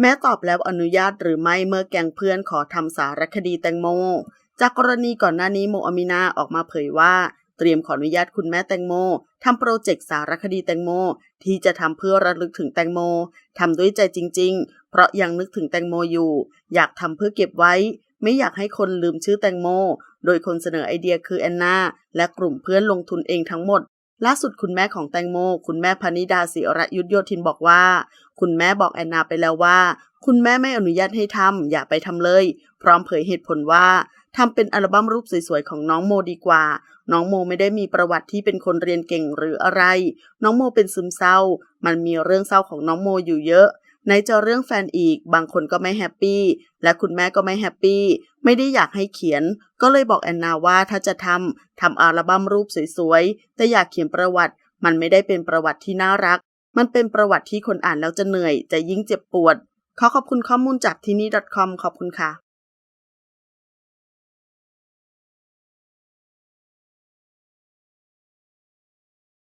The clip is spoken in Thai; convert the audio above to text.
แม้ตอบแล้วอนุญาตหรือไม่เมื่อแกงเพื่อนขอทำสารคดีแตงโม จากกรณีก่อนหน้านี้โมอามินาออกมาเผยว่า เตรียมขออนุญาตคุณแม่แตงโมทำโปรเจกต์สารคดีแตงโม ที่จะทำเพื่อระลึกถึงแตงโมทำด้วยใจจริง ๆ เพราะยังนึกถึงแตงโมอยู่ อยากทำเพื่อเก็บไว้ ไม่อยากให้คนลืมชื่อแตงโม โดยคนเสนอไอเดียคือแอนนาและกลุ่มเพื่อนลงทุนเองทั้งหมด ล่าสุดคุณแม่ของแตงโม คุณแม่พนิดาศิระยุทธโยธินบอกว่า คุณแม่บอกแอนนาไปแล้วว่า คุณแม่ไม่อนุญาตให้ทำอย่าไปทำเลย พร้อมเผยเหตุผลว่าทำเป็นอัลบั้มรูปสวยๆของน้องโมดีกว่า น้องโมไม่ได้มีประวัติที่เป็นคนเรียนเก่งหรืออะไร น้องโมเป็นซึมเศร้า มันมีเรื่องเศร้าของน้องโมอยู่เยอะ ไหนจะเรื่องแฟนอีก บางคนก็ไม่แฮปปี้ และคุณแม่ก็ไม่แฮปปี้ ไม่ได้อยากให้เขียน ก็เลยบอกแอนนาว่าถ้าจะทำ ทำอัลบั้มรูปสวยๆ แต่อยากเขียนประวัติ มันไม่ได้เป็นประวัติที่น่ารัก มันเป็นประวัติที่คนอ่านแล้วจะเหนื่อย จะยิ่งเจ็บปวด ขอขอบคุณข้อมูลจากที่นี่ .com ขอบคุณค่ะ